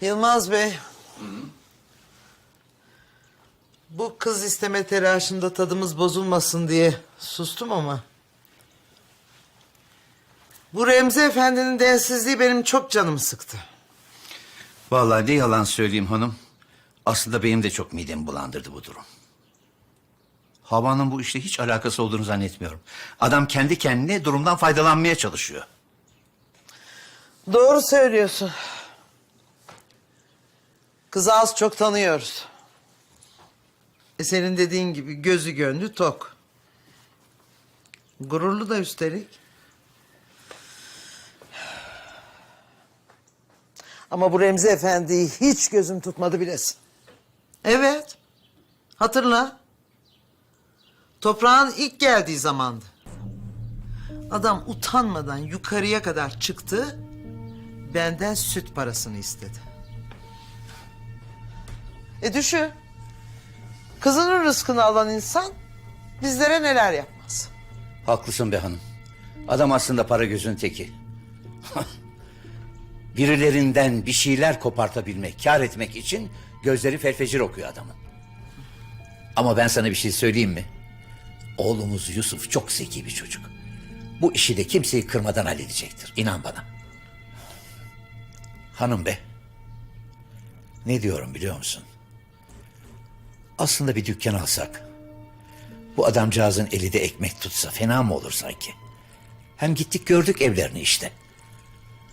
Yılmaz Bey. Bu kız isteme telaşında tadımız bozulmasın diye sustum ama... Bu Remzi Efendi'nin densizliği benim çok canımı sıktı. Vallahi ne yalan söyleyeyim hanım. Aslında benim de çok midemi bulandırdı bu durum. Havanın bu işle hiç alakası olduğunu zannetmiyorum. Adam kendi kendine durumdan faydalanmaya çalışıyor. Doğru söylüyorsun. Kızı az çok tanıyoruz. E senin dediğin gibi gözü gönlü tok. Gururlu da üstelik. Ama bu Remzi Efendi'yi hiç gözüm tutmadı bilesin. Evet. Hatırla. Toprağın ilk geldiği zamandı. Adam utanmadan yukarıya kadar çıktı. Benden süt parasını istedi. E düşün. Kızının rızkını alan insan bizlere neler yapmaz. Haklısın be hanım. Adam aslında para gözün teki. Birilerinden bir şeyler kopartabilmek, kar etmek için gözleri felfecir okuyor adamın. Ama ben sana bir şey söyleyeyim mi? Oğlumuz Yusuf çok zeki bir çocuk. Bu işi de kimseyi kırmadan halledecektir. İnan bana. Hanım be. Ne diyorum biliyor musun? Aslında bir dükkan alsak. Bu adamcağızın eli de ekmek tutsa fena mı olur sanki? Hem gittik gördük evlerini işte.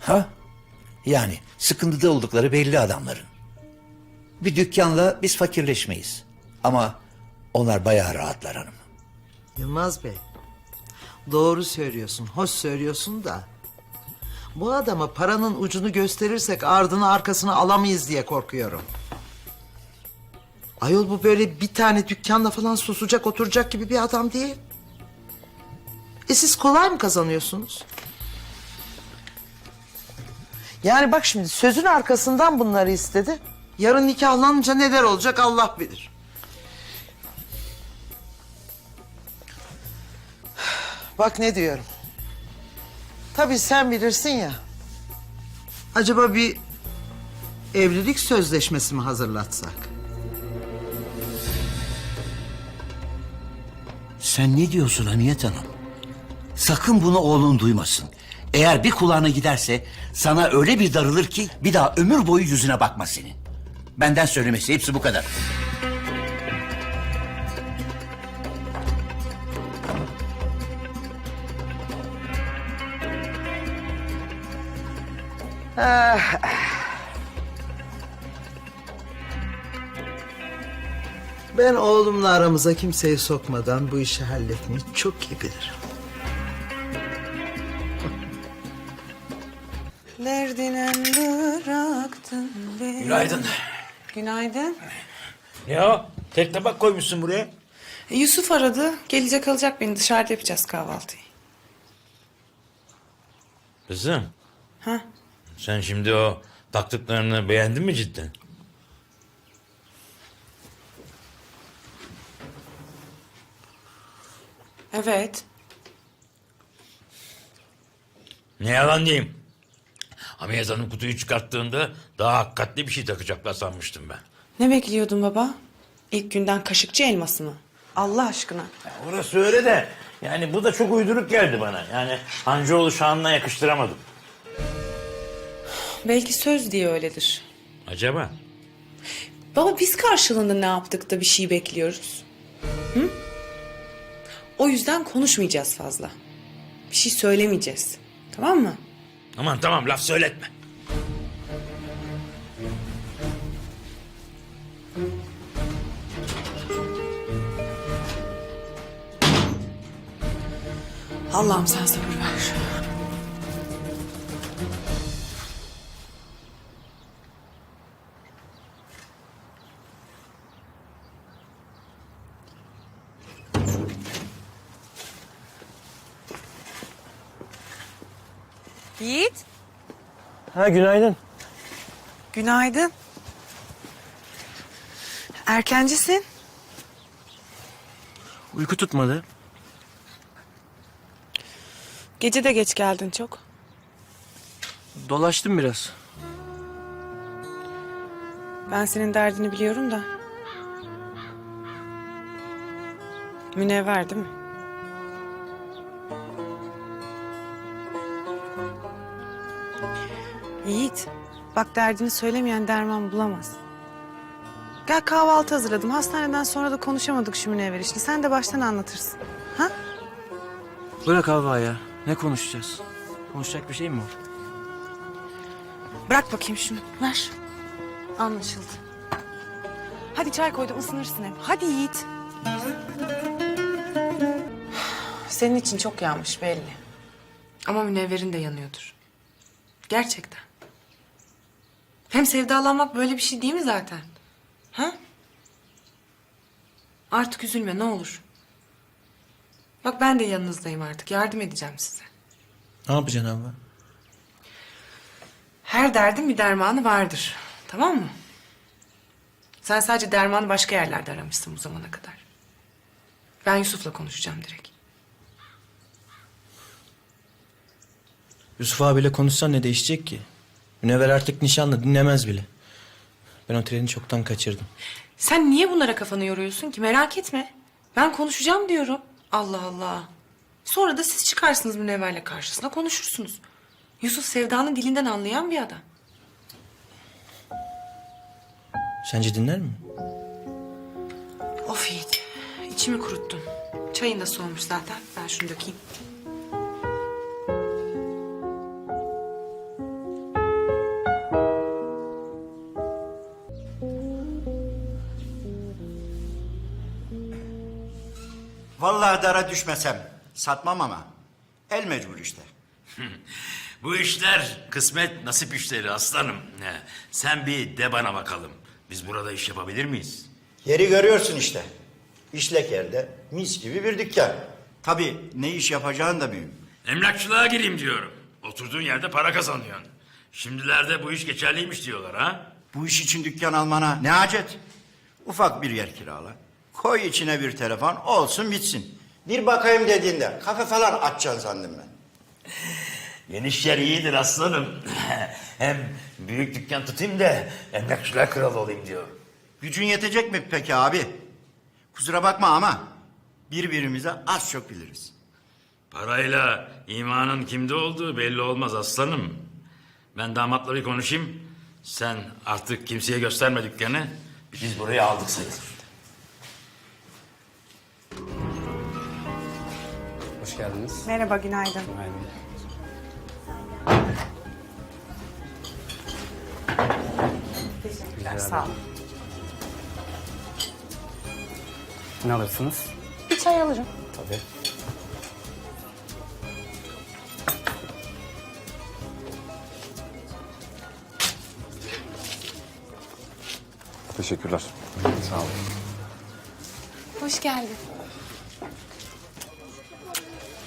Ha? Yani sıkıntıda oldukları belli adamların. Bir dükkanla biz fakirleşmeyiz. Ama onlar bayağı rahatlar hanım. Yılmaz Bey. Doğru söylüyorsun, hoş söylüyorsun da. Bu adama paranın ucunu gösterirsek ardını arkasını alamayız diye korkuyorum. Ayol bu böyle bir tane dükkanla falan susacak oturacak gibi bir adam değil. E siz kolay mı kazanıyorsunuz? Yani bak şimdi sözün arkasından bunları istedi. Yarın nikahlanınca neler olacak Allah bilir. Bak ne diyorum. Tabii sen bilirsin ya. Acaba bir evlilik sözleşmesi mi hazırlatsak? Sen ne diyorsun Hamiyet Hanım? Sakın bunu oğlun duymasın. Eğer bir kulağına giderse sana öyle bir darılır ki bir daha ömür boyu yüzüne bakmaz senin. Benden söylemesi hepsi bu kadar. Ben oğlumla aramıza kimseyi sokmadan bu işi halletmeyi çok iyi bilirim. Derdinen bıraktın beni. Günaydın. Günaydın. Ne o? Tek tabak koymuşsun buraya. E, Yusuf aradı. Gelecek alacak beni. Dışarıda yapacağız kahvaltıyı. Kızım Ha? sen şimdi o taktıklarını beğendin mi cidden? Evet. Ne yalan diyeyim. Hamiyet Hanım kutuyu çıkarttığında daha hakikatli bir şey takacaklar sanmıştım ben. Ne bekliyordun baba? İlk günden kaşıkçı elması mı? Allah aşkına. Orası öyle de yani bu da çok uyduruk geldi bana. Yani Hancıoğlu şanına yakıştıramadım. Belki söz diye öyledir. Acaba? Baba biz karşılığında ne yaptık da bir şey bekliyoruz? Hı? O yüzden konuşmayacağız fazla. Bir şey söylemeyeceğiz. Tamam mı? Aman tamam laf söyletme. Allah'ım sen sabır Ha günaydın. Günaydın. Erkencisin. Uyku tutmadı. Gece de geç geldin çok. Dolaştım biraz. Ben senin derdini biliyorum da. Münevver değil mi? Yiğit, bak derdini söylemeyen derman bulamaz. Gel kahvaltı hazırladım. Hastaneden sonra da konuşamadık şu münevver işini. Sen de baştan anlatırsın. Ha? Bırak Havva ya. Ne konuşacağız? Konuşacak bir şey mi var? Bırak bakayım şunu. Ver. Anlaşıldı. Hadi çay koydum ısınırsın hep. Hadi Yiğit. Senin için çok yanmış belli. Ama Münevver'in de yanıyordur. Gerçekten. Hem sevdalanmak böyle bir şey değil mi zaten? Ha? Artık üzülme ne olur. Bak ben de yanınızdayım artık. Yardım edeceğim size. Ne yapacaksın Havva? Her derdin bir dermanı vardır. Tamam mı? Sen sadece dermanı başka yerlerde aramışsın bu zamana kadar. Ben Yusuf'la konuşacağım direkt. Yusuf abiyle konuşsan ne değişecek ki? Münevver artık nişanlı dinlemez bile. Ben o treni çoktan kaçırdım. Sen niye bunlara kafanı yoruyorsun ki? Merak etme. Ben konuşacağım diyorum. Allah Allah. Sonra da siz çıkarsınız Münevver'le karşısına konuşursunuz. Yusuf Sevda'nın dilinden anlayan bir adam. Sence dinler mi? Of Yiğit. içimi kuruttun. Çayın da soğumuş zaten. Ben şunu dökeyim. Dara düşmesem satmam ama el mecbur işte. Bu işler kısmet nasip işleri aslanım. He, Sen bir de bana bakalım. Biz burada iş yapabilir miyiz? Yeri görüyorsun işte. İşlek yerde mis gibi bir dükkan. Tabii ne iş yapacağın da mühim. Emlakçılığa gireyim diyorum. Oturduğun yerde para kazanıyorsun. Şimdilerde bu iş geçerliymiş diyorlar ha. Bu iş için dükkan almana ne acet? Ufak bir yer kirala. Koy içine bir telefon olsun bitsin. Bir bakayım dediğinde kafe falan açacaksın sandım ben. Geniş yer iyidir aslanım. Hem büyük dükkan tutayım da emlakçılar kralı olayım diyorum. Gücün yetecek mi peki abi? Kusura bakma ama birbirimize az çok biliriz. Parayla imanın kimde olduğu belli olmaz aslanım. Ben damatla bir konuşayım. Sen artık kimseye gösterme dükkanı. Biz burayı aldık sayılır. Hoş geldiniz. Merhaba, günaydın. Aynen. Teşekkürler, sağ olun. Ne alırsınız? Bir çay alırım. Tabii. Teşekkürler. Sağ olun. Hoş geldin.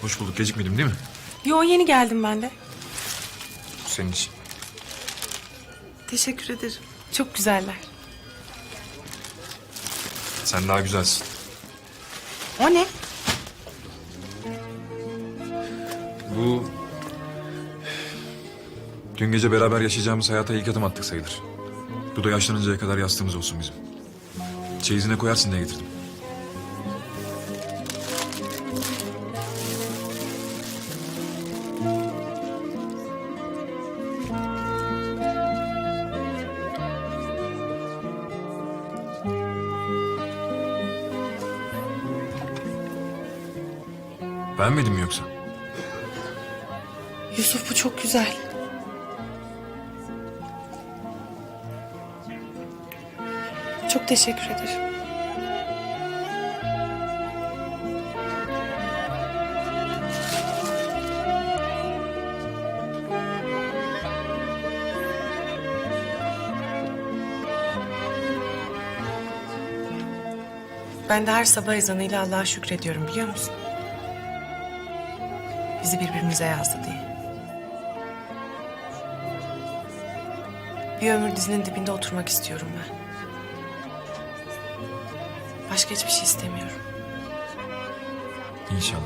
Hoş bulduk. Gecikmedim değil mi? Yo, yeni geldim ben de. Senin için. Teşekkür ederim. Çok güzeller. Sen daha güzelsin. O ne? Bu... Dün gece beraber yaşayacağımız hayata ilk adım attık sayılır. Bu da yaşlanıncaya kadar yastığımız olsun bizim. Çeyizine koyarsın diye getirdim. Beğenmedin mi yoksa? Yusuf bu çok güzel. Çok teşekkür ederim. Ben de her sabah ezanıyla Allah'a şükrediyorum biliyor musun? Bizi birbirimize yazdı diye. Bir ömür dizinin dibinde oturmak istiyorum ben. Başka hiçbir şey istemiyorum. İnşallah.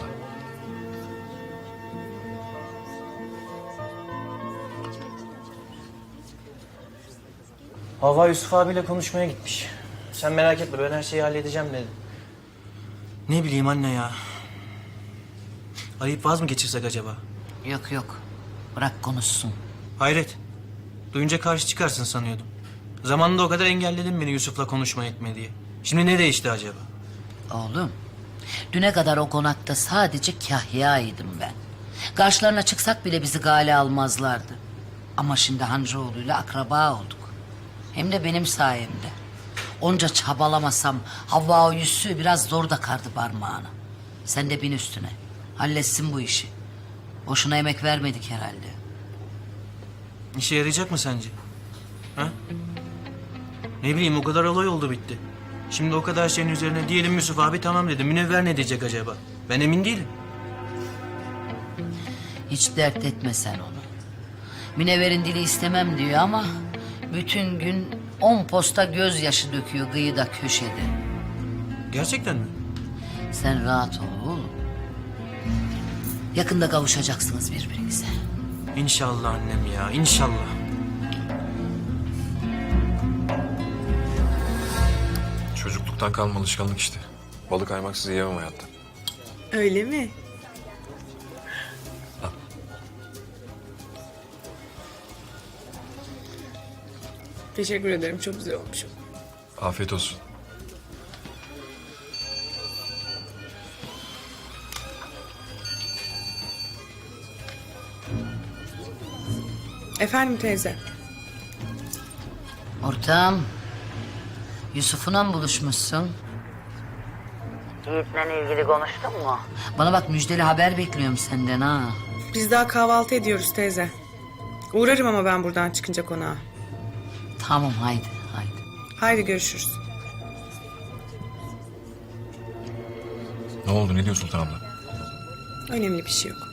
Hava Yusuf abiyle konuşmaya gitmiş. Sen merak etme ben her şeyi halledeceğim dedi. Ne bileyim anne ya. Arayıp vaz mı geçirsek acaba? Yok yok. Bırak konuşsun. Hayret. Duyunca karşı çıkarsın sanıyordum. Zamanında o kadar engelledin beni Yusuf'la konuşma etme diye. Şimdi ne değişti acaba? Oğlum. Düne kadar o konakta sadece kahyaydım ben. Karşılarına çıksak bile bizi gale almazlardı. Ama şimdi Hancıoğlu'yla akraba olduk. Hem de benim sayemde. Onca çabalamasam Havva o yüzüğü biraz zor da kardı parmağını. Sen de bin üstüne. Halletsin bu işi. Boşuna emek vermedik herhalde. İşe yarayacak mı sence? Ha? Ne bileyim o kadar olay oldu bitti. Şimdi o kadar şeyin üzerine diyelim Yusuf abi tamam dedi. Münevver ne diyecek acaba? Ben emin değilim. Hiç dert etme sen onu. Münevver'in dili istemem diyor ama... ...bütün gün on posta gözyaşı döküyor kıyıda köşede. Gerçekten mi? Sen rahat ol oğlum. Yakında kavuşacaksınız birbirinize. İnşallah annem ya inşallah. Çocukluktan kalma alışkanlık işte. Balık kaymaksız yiyemem hayatta. Öyle mi? Teşekkür ederim. Çok güzel olmuş. Afiyet olsun. Efendim teyze. Ortağım. Yusuf'una mı buluşmuşsun? Yiğit'le ilgili konuştun mu? Bana bak müjdeli haber bekliyorum senden ha. Biz daha kahvaltı ediyoruz teyze. Uğrarım ama ben buradan çıkınca konağa. Tamam haydi haydi. Haydi görüşürüz. Ne oldu ne diyor Sultan abla? Önemli bir şey yok.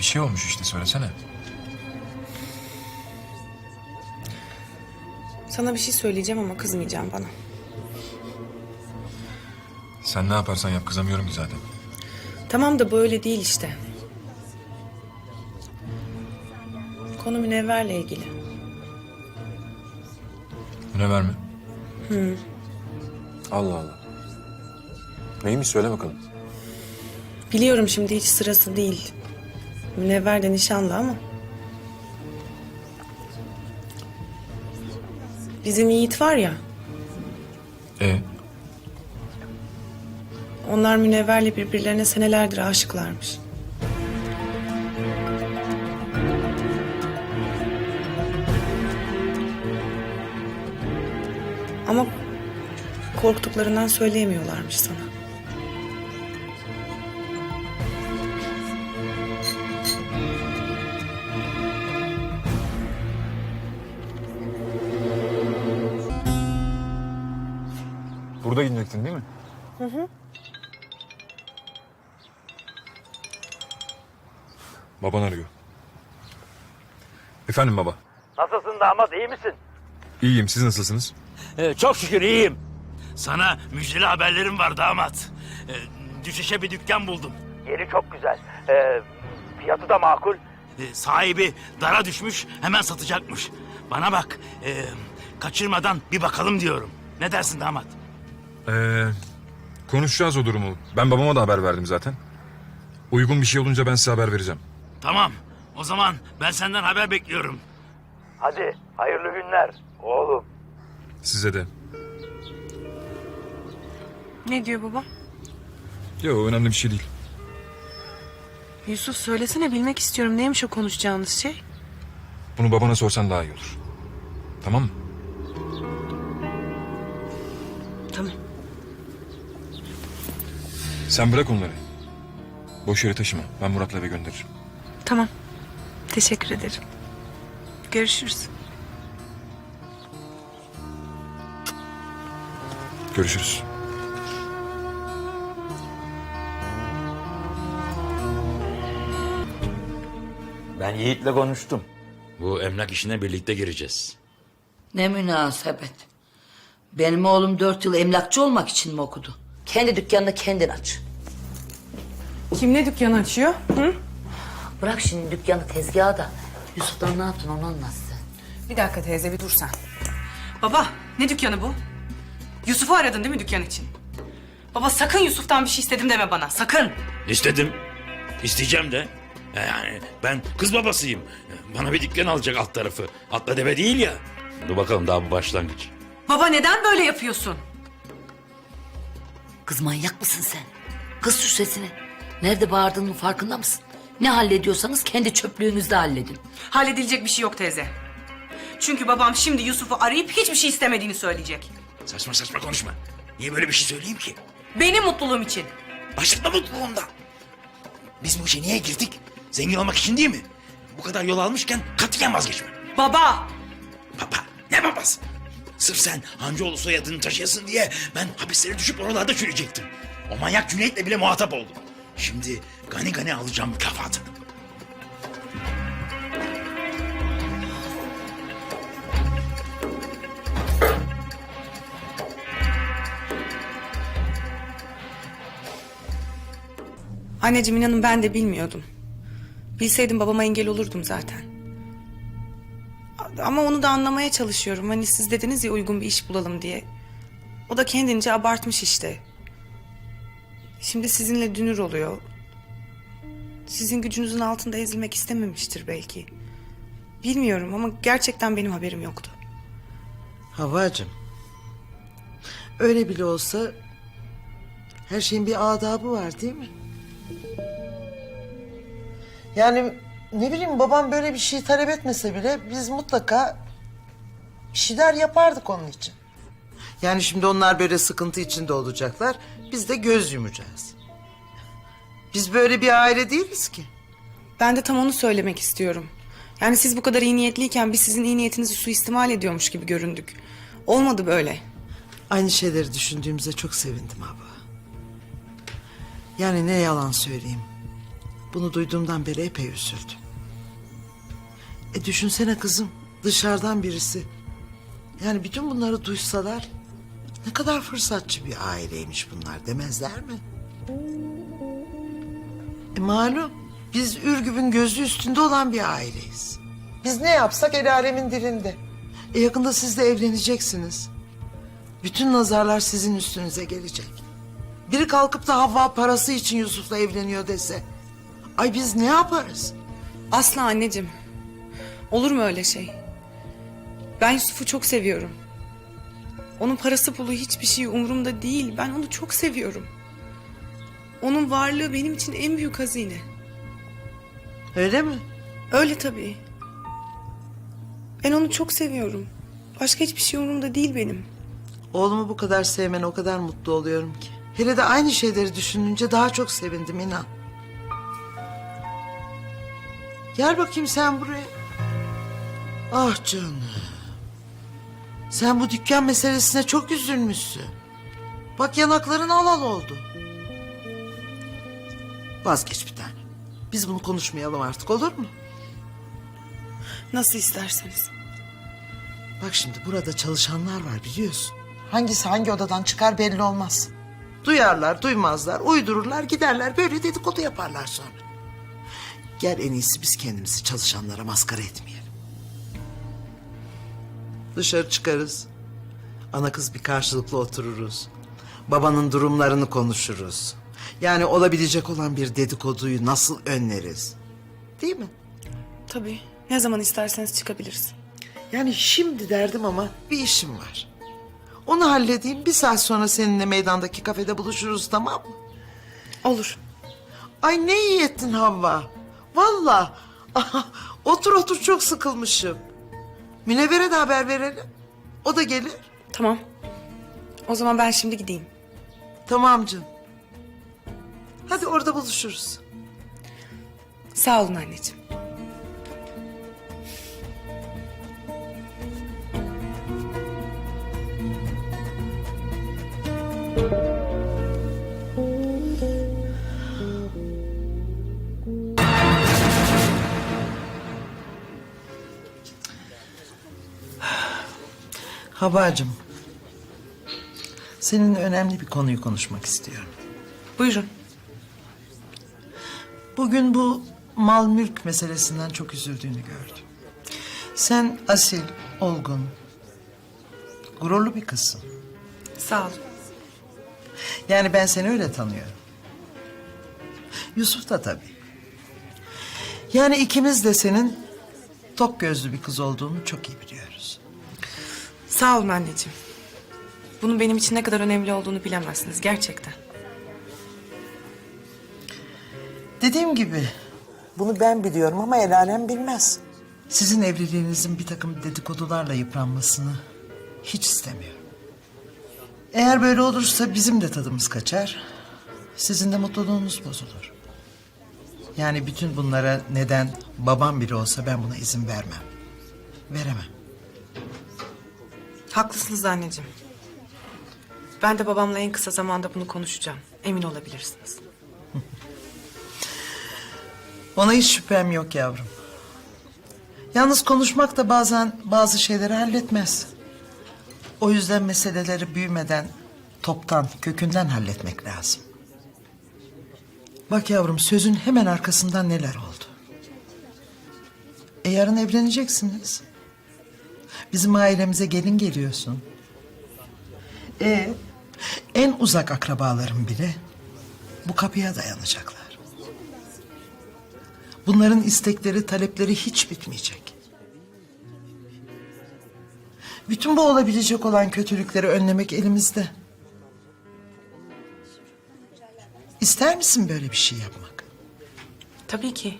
Bir şey olmuş işte söylesene. Sana bir şey söyleyeceğim ama kızmayacağım bana. Sen ne yaparsan yap kızamıyorum ki zaten. Tamam da böyle değil işte. Konu Münevver'le ilgili. Münevver mi? Hı. Allah Allah. Neymiş söyle bakalım. Biliyorum şimdi hiç sırası değil. Münevver de nişanlı ama. Bizim Yiğit var ya, E onlar Münevver'le birbirlerine senelerdir aşıklarmış. Ama korktuklarından söyleyemiyorlarmış sana. Burada gidecektin değil mi? Baban arıyor. Efendim baba. Nasılsın damat iyi misin? İyiyim siz nasılsınız? Ee, çok şükür iyiyim. Sana müjdeli haberlerim var damat. Ee, düşüşe bir dükkan buldum. Yeri çok güzel. Ee, fiyatı da makul. Ee, sahibi dara düşmüş hemen satacakmış. Bana bak ee, kaçırmadan bir bakalım diyorum. Ne dersin damat? Ee, konuşacağız o durumu. Ben babama da haber verdim zaten. Uygun bir şey olunca ben size haber vereceğim. Tamam o zaman ben senden haber bekliyorum. Hadi hayırlı günler oğlum. Size de. Ne diyor baba? Yok önemli bir şey değil. Yusuf söylesene bilmek istiyorum. Neymiş o konuşacağınız şey? Bunu babana sorsan daha iyi olur. Tamam mı? Sen bırak onları. Boş yere taşıma. Ben Murat'la eve gönderirim. Tamam. Teşekkür ederim. Görüşürüz. Görüşürüz. Ben Yiğit'le konuştum. Bu emlak işine birlikte gireceğiz. Ne münasebet. Benim oğlum dört yıl emlakçı olmak için mi okudu? Kendi dükkanını kendin aç. Kim ne dükkan açıyor? Hı? Bırak şimdi dükkanı tezgahı da. Yusuf'tan ne yaptın onu anlat sen. Bir dakika teyze bir dur sen. Baba ne dükkanı bu? Yusuf'u aradın değil mi dükkan için? Baba sakın Yusuf'tan bir şey istedim deme bana sakın. İstedim. İsteyeceğim de. Yani ben kız babasıyım. Bana bir dükkan alacak alt tarafı. Atla deve değil ya. Dur bakalım daha bu başlangıç. Baba neden böyle yapıyorsun? Kız manyak mısın sen? Kız şu sesini. Nerede bağırdığının farkında mısın? Ne hallediyorsanız kendi çöplüğünüzde halledin. Halledilecek bir şey yok teyze. Çünkü babam şimdi Yusuf'u arayıp hiçbir şey istemediğini söyleyecek. Saçma saçma konuşma. Niye böyle bir şey söyleyeyim ki? Benim mutluluğum için. Başlatma mutluluğundan. Biz bu işe niye girdik? Zengin olmak için değil mi? Bu kadar yol almışken katiyen vazgeçme. Baba! Baba ne babası? Sırf sen Hancıoğlu soyadını taşıyasın diye ben hapislere düşüp oralarda çürüyecektim. O manyak Cüneyt'le bile muhatap oldum. Şimdi gani gani alacağım mükafatını. Anneciğim inanın ben de bilmiyordum. Bilseydim babama engel olurdum zaten. Ama onu da anlamaya çalışıyorum. Hani siz dediniz ya uygun bir iş bulalım diye. O da kendince abartmış işte. Şimdi sizinle dünür oluyor. Sizin gücünüzün altında ezilmek istememiştir belki. Bilmiyorum ama gerçekten benim haberim yoktu. Havacım. Öyle bile olsa her şeyin bir adabı var değil mi? Yani ne bileyim babam böyle bir şey talep etmese bile biz mutlaka bir şeyler yapardık onun için. Yani şimdi onlar böyle sıkıntı içinde olacaklar. Biz de göz yumacağız. Biz böyle bir aile değiliz ki. Ben de tam onu söylemek istiyorum. Yani siz bu kadar iyi niyetliyken biz sizin iyi niyetinizi suistimal ediyormuş gibi göründük. Olmadı böyle. Aynı şeyleri düşündüğümüze çok sevindim abla. Yani ne yalan söyleyeyim. Bunu duyduğumdan beri epey üzüldüm. E düşünsene kızım dışarıdan birisi. Yani bütün bunları duysalar ne kadar fırsatçı bir aileymiş bunlar demezler mi? E malum biz Ürgüp'ün gözü üstünde olan bir aileyiz. Biz ne yapsak el alemin dilinde. E yakında siz de evleneceksiniz. Bütün nazarlar sizin üstünüze gelecek. Biri kalkıp da Havva parası için Yusuf'la evleniyor dese. Ay biz ne yaparız? Asla anneciğim. Olur mu öyle şey? Ben Yusuf'u çok seviyorum. Onun parası pulu hiçbir şey umurumda değil. Ben onu çok seviyorum. Onun varlığı benim için en büyük hazine. Öyle mi? Öyle tabii. Ben onu çok seviyorum. Başka hiçbir şey umurumda değil benim. Oğlumu bu kadar sevmene o kadar mutlu oluyorum ki. Hele de aynı şeyleri düşününce daha çok sevindim inan. Gel bakayım sen buraya. Ah canım. Sen bu dükkan meselesine çok üzülmüşsün. Bak yanakların alal oldu. Vazgeç bir tane. Biz bunu konuşmayalım artık olur mu? Nasıl isterseniz. Bak şimdi burada çalışanlar var biliyorsun. Hangisi hangi odadan çıkar belli olmaz. Duyarlar, duymazlar, uydururlar, giderler. Böyle dedikodu yaparlar sonra. Gel en iyisi biz kendimizi çalışanlara maskara etmeyelim. Dışarı çıkarız. Ana kız bir karşılıklı otururuz. Babanın durumlarını konuşuruz. Yani olabilecek olan bir dedikoduyu nasıl önleriz? Değil mi? Tabii. Ne zaman isterseniz çıkabiliriz. Yani şimdi derdim ama bir işim var. Onu halledeyim bir saat sonra seninle meydandaki kafede buluşuruz tamam mı? Olur. Ay ne iyi ettin Havva. Vallahi otur otur çok sıkılmışım. Münevver'e de haber verelim. O da gelir. Tamam. O zaman ben şimdi gideyim. Tamam canım. Hadi orada buluşuruz. Sağ olun anneciğim. Havacığım. Seninle önemli bir konuyu konuşmak istiyorum. Buyurun. Bugün bu mal mülk meselesinden çok üzüldüğünü gördüm. Sen asil, olgun, gururlu bir kızsın. Sağ ol. Yani ben seni öyle tanıyorum. Yusuf da tabii. Yani ikimiz de senin tok gözlü bir kız olduğunu çok iyi biliyoruz. Sağ olun anneciğim. Bunun benim için ne kadar önemli olduğunu bilemezsiniz gerçekten. Dediğim gibi bunu ben biliyorum ama el alem bilmez. Sizin evliliğinizin bir takım dedikodularla yıpranmasını hiç istemiyorum. Eğer böyle olursa bizim de tadımız kaçar. Sizin de mutluluğunuz bozulur. Yani bütün bunlara neden babam bile olsa ben buna izin vermem. Veremem. Haklısınız anneciğim. Ben de babamla en kısa zamanda bunu konuşacağım. Emin olabilirsiniz. Ona hiç şüphem yok yavrum. Yalnız konuşmak da bazen bazı şeyleri halletmez. O yüzden meseleleri büyümeden toptan, kökünden halletmek lazım. Bak yavrum sözün hemen arkasından neler oldu. E yarın evleneceksiniz. Bizim ailemize gelin geliyorsun. E en uzak akrabalarım bile bu kapıya dayanacaklar. Bunların istekleri, talepleri hiç bitmeyecek. Bütün bu olabilecek olan kötülükleri önlemek elimizde. İster misin böyle bir şey yapmak? Tabii ki.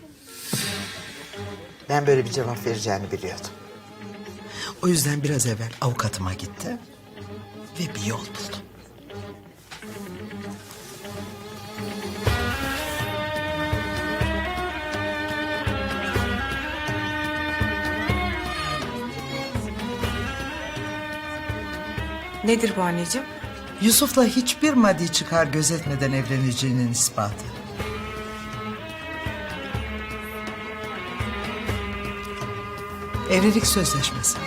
Ben böyle bir cevap vereceğini biliyordum. O yüzden biraz evvel avukatıma gitti ve bir yol buldum. Nedir bu anneciğim? Yusuf'la hiçbir maddi çıkar gözetmeden evleneceğinin ispatı. Evlilik sözleşmesi.